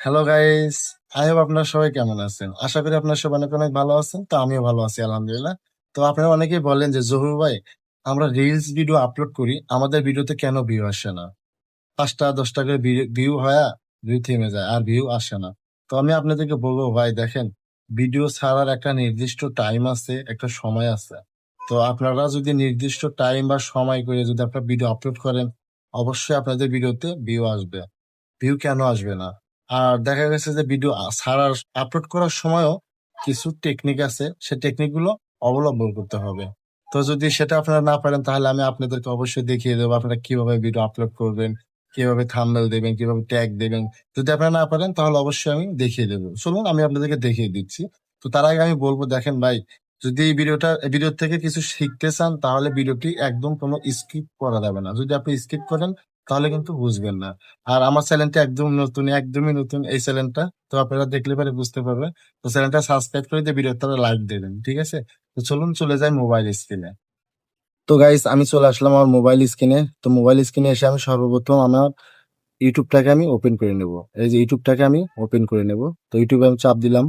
Hello guys I hope আপনারা সবাই কেমন আছেন? আশা করি আপনারা সবাই অনেক অনেক ভালো আছেন, তো আমিও ভালো আছি, আলহামদুলিল্লাহ। তো আপনারা অনেকেই বলেন যে জহুর ভাই, আমরা রিলস ভিডিও আপলোড করি, আমাদের ভিডিওতে কেন ভিউ আসে না? পাঁচটা, দশটা করে ভিউ হয় ভিউ থেমে যায়, আর ভিউ আসে না। তো আমি আপনাদেরকে বলব, ভাই, দেখেন ভিডিও ছাড়ার একটা নির্দিষ্ট টাইম আছে, একটা সময় আছে। তো আপনারা যদি নির্দিষ্ট টাইম বা সময় করে যদি আপনার ভিডিও আপলোড করেন, অবশ্যই আপনাদের ভিডিওতে ভিউ আসবে। ভিউ কেন আসবে না? আর দেখা গেছে যে ভিডিও ছাড়ার আপলোড করার সময়ও কিছু টেকনিক আছে। সে টেকনিকগুলো অবলম্বন করতে হবে। তো যদি সেটা আপনারা না পারেন, তাহলে আমি আপনাদেরকে অবশ্যই দেখিয়ে দেবো আপনারা কীভাবে ভিডিও আপলোড করবেন, কীভাবে থাম্বনেল দেবেন, কীভাবে ট্যাগ দেবেন। যদি আপনারা না পারেন, তাহলে অবশ্যই আমি দেখিয়ে দেবো। চলুন, আমি আপনাদেরকে দেখিয়ে দিচ্ছি। তো তার আগে আমি বলব, দেখেন ভাই, যদি এই ভিডিওটা ভিডিও থেকে কিছু শিখতে চান, তাহলে ভিডিওটি একদম কোনো স্কিপ করা যাবে না। যদি আপনি স্কিপ করেন তাহলে কিন্তু বুঝবেন না। আর আমার চ্যানেলটা একদম নতুন, একদমই নতুন এই চ্যানেলটা, তো আপনারা দেখলে পরে বুঝতে পারবেন। তো চ্যানেলটা সাবস্ক্রাইব করে দিয়ে ভিডিওটা লাইক দেবেন ঠিক আছে? তো চলুন চলে যাই মোবাইল স্ক্রিনে তো গাইস আমি চলে আসলাম আমার মোবাইল স্ক্রিনে তো মোবাইল স্ক্রিনে এসে আমি সর্বপ্রথম আমার ইউটিউবটাকে আমি ওপেন করে নেব। এই যে ইউটিউবটাকে আমি ওপেন করে নেব। তো ইউটিউবে আমি চাপ দিলাম।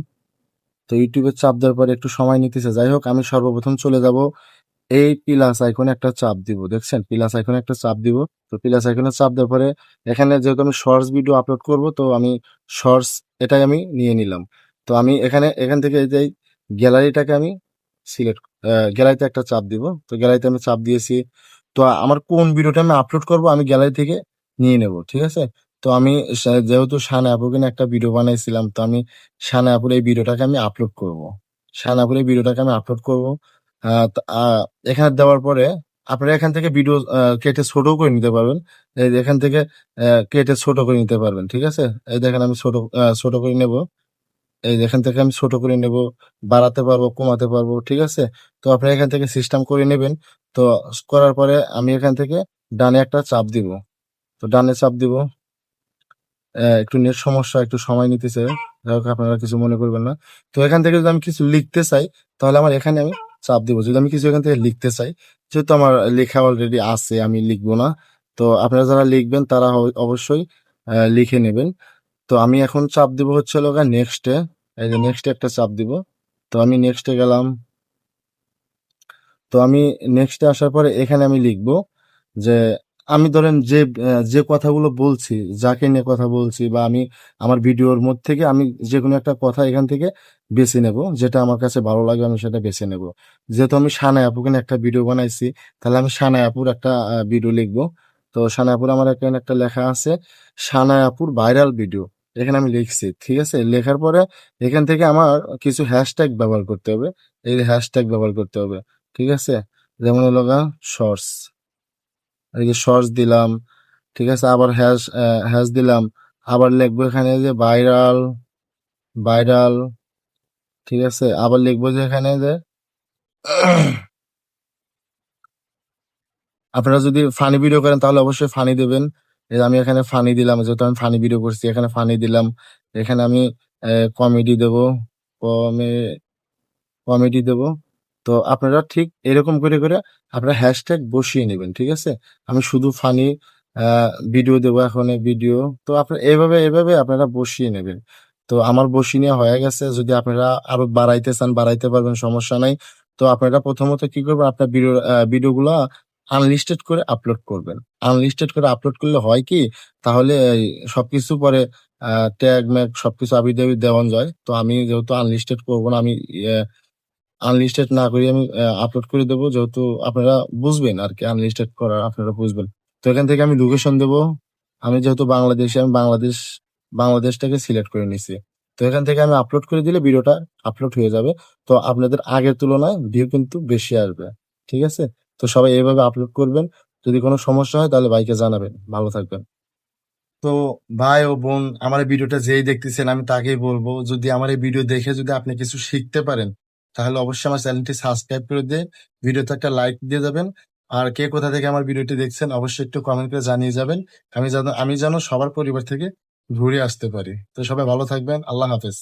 তো ইউটিউবে চাপ দেওয়ার পরে একটু সময় নিতেছে। যাই হোক, আমি সর্বপ্রথম চলে যাব এই প্লাস আইকনে একটা চাপ দিব, দেখছেন? প্লাস আইকনে একটা চাপ দিব, তো প্লাস আইকনে চাপ দেওয়ার পরে এখানে যেহেতু আমি শর্টস ভিডিও আপলোড করব, তো আমি শর্টস এটাই আমি নিয়ে নিলাম। তো আমি এখানে, এখান থেকে এই যে গ্যালারিটাকে আমি সিলেক্ট গ্যালারিতে একটা চাপ দিব। তো গ্যালারিতে আমি চাপ দিয়েছি। তো আমার কোন ভিডিওটা আমি আপলোড করব, আমি গ্যালারি থেকে নিয়ে নেব, ঠিক আছে? তো আমি যেহেতু শানে আপুকে একটা ভিডিও বানাইছিলাম, তো আমি শানে আপুর এই ভিডিওটাকে আমি আপলোড করব। শানে আপুর এই ভিডিওটাকে আমি আপলোড করব। এখানে দেওয়ার পরে আপনারা এখান থেকে ভিডিও কেটে ছোট করে নিতে পারবেন। এখান থেকে কেটে ছোট করে নিতে পারবেন, ঠিক আছে? এই দেখেন আমি ছোট ছোট করে নেব। এই এখান থেকে আমি ছোট করে নেব, বাড়াতে পারব, কমাতে পারব, ঠিক আছে? তো আপনি এখান থেকে সিস্টেম করে নেবেন। তো করার পরে আমি এখান থেকে ডানে একটা চাপ দিব। তো ডানে চাপ দিব। একটু নেট সমস্যা, একটু সময় নিতেছে। যাই হোক, আপনারা কিছু মনে করবেন না। তো এখান থেকে যদি আমি কিছু লিখতে চাই, তাহলে আমার এখানে আমি চাপ দিব। যদি আমি কিছু এখান থেকে লিখতে চাই, যেহেতু আমার লেখা অলরেডি আছে, আমি লিখব না। তো আপনারা যারা লিখবেন, তারা অব- অবশ্যই লিখে নেবেন। তো আমি এখন চাপ দিব হচ্ছে লোকা নেক্সটে এই যে নেক্সটে একটা চাপ দিব। তো আমি নেক্সটে গেলাম। তো আমি নেক্সটে আসার পরে এখানে আমি লিখব যে আমি ধরেন যে যে কথাগুলো বলছি, যাকে নিয়ে কথা বলছি বা আমি আমার ভিডিওর মধ্যে থেকে আমি যে কোনো একটা কথা এখান থেকে বেছে নেব, যেটা আমার কাছে ভালো লাগে আমি সেটা বেছে নেব। যেহেতু আমি সানাই আপুকে নিয়ে একটা ভিডিও বানাইছি, তাহলে আমি সানাই আপুর একটা ভিডিও লিখব। তো সানাই আপুর আমার এখানে একটা লেখা আছে, সানাই আপুর ভাইরাল ভিডিও। এখানে আমি লিখছি, ঠিক আছে? লেখার পরে এখান থেকে আমার কিছু হ্যাশট্যাগ ব্যবহার করতে হবে। এই হ্যাশট্যাগ ব্যবহার করতে হবে, ঠিক আছে? যেমন হলো গা শর্টস যে শর্টস দিলাম, ঠিক আছে? আবার হ্যাশ হ্যাশ দিলাম। আবার লিখব এখানে যে ভাইরাল ভাইরাল ঠিক আছে? আবার লিখব যে এখানে যে আপনারা যদি ফানি ভিডিও করেন, তাহলে অবশ্যই ফানি দেবেন। আমি এখানে ফানি দিলাম, যেহেতু আমি ফানি ভিডিও করছি, এখানে ফানি দিলাম। এখানে আমি কমেডি দেব কমে কমেডি দেব। তো আপনারা ঠিক এরকম করে করে আপনারা হ্যাশট্যাগ বসিয়ে নেবেন, ঠিক আছে? আমি শুধু ফানি ভিডিও দেবো এখন ভিডিও তো আপনারা এভাবে এভাবে আপনারা বসিয়ে নেবেন। তো আমার বসিয়ে হয়ে গেছে। যদি আপনারা আরও বাড়াইতে চান, বাড়াইতে পারবেন, সমস্যা নাই। তো আপনারা প্রথমত কি করবেন, আপনার ভিডিও ভিডিওগুলো আনলিস্টেড করে আপলোড করবেন। আনলিস্টেড করে আপলোড করলে হয় কি, তাহলে সবকিছু পরে ট্যাগ ম্যাগ সবকিছু আবি দাবি দেওয়া যায়। তো আমি যেহেতু আনলিস্টেড করব না, আমি আনলিস্টেড না করে আমি আপলোড করে দেবো, যেহেতু আপনারা বুঝবেন আর কি আনলিস্টেড করা আপনারা বুঝবেন। তো এখান থেকে আমি লোকেশন দেবো। আমি যেহেতু বাংলাদেশে, আমি বাংলাদেশ, বাংলাদেশটাকে সিলেক্ট করে নিছি। তো এখান থেকে আমি আপলোড করে দিলে ভিডিওটা আপলোড হয়ে যাবে। তো আপনাদের আগের তুলনায় ভিউ কিন্তু বেশি আসবে। ঠিক আছে? তো সবাই এইভাবে আপলোড করবেন। যদি কোনো সমস্যা হয় তাহলে ভাইকে জানাবেন। ভালো থাকবেন। তো ভাই ও বোন, আমার ভিডিওটা যেই দেখতেছেন আমি তাকেই বলব, যদি আমার এই ভিডিও দেখে যদি আপনি কিছু শিখতে পারেন তাহলে অবশ্যই আমার চ্যানেলটি সাবস্ক্রাইব করে দিয়ে ভিডিওতে একটা লাইক দিয়ে যাবেন আর কে কোথা থেকে আমার ভিডিওটি দেখছেন, অবশ্যই একটু কমেন্ট করে জানিয়ে যাবেন। আমি যেন আমি যেন সবার পরিবার থেকে ঘুরে আসতে পারি। তো সবাই ভালো থাকবেন, আল্লাহ হাফেজ।